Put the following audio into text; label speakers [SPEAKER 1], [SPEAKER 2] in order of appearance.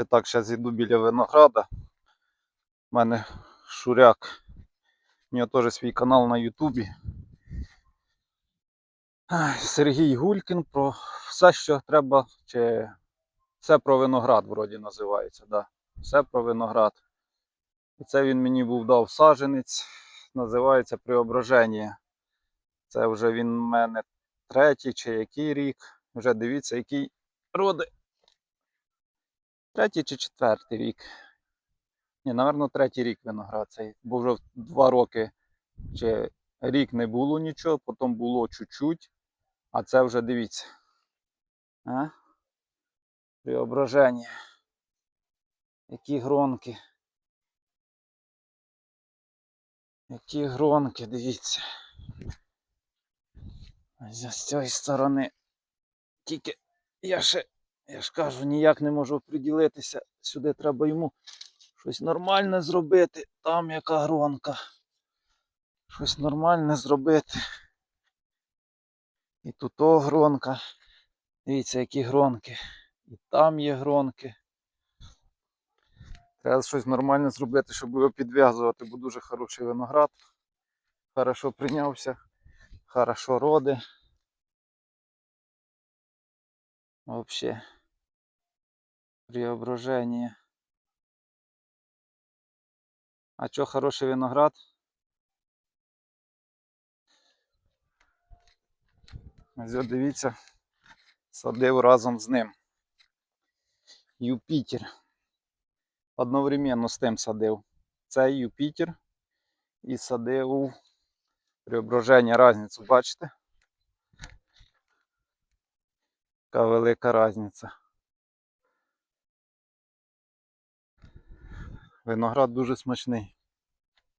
[SPEAKER 1] Ще так, зараз йду біля винограда. У мене Шуряк. У нього теж свій канал на Ютубі. Сергій Гулькін про все, що треба, чи все про виноград вроді називається. Да. Все про виноград. І це він мені був дав саженець, називається Преображення. Це вже він в мене третій чи який рік. Вже дивіться, який роди. Третій чи четвертий рік. Ні, напевно, третій рік виноград цей. Бо вже два роки чи рік не було нічого, потім було чуть-чуть. А це вже дивіться. А? Преображення. Які гронки. Які гронки, дивіться. З цієї сторони. Тільки я ще, я ж кажу, ніяк не можу приділитися. Сюди треба йому щось нормальне зробити. Там яка гронка. Щось нормальне зробити. І тут о гронка. Дивіться, які гронки. І там є гронки. Треба щось нормальне зробити, щоб його підв'язувати, бо дуже хороший виноград. Хорошо прийнявся, хорошо роди. Вообще. Преображение. А чо хороший виноград? Ось дивіться, садив разом з ним. Юпітер. Одновременно з тим садив. Цей Юпітер і садив преображення різницю, бачите? Яка велика різниця. Виноград дуже смачний.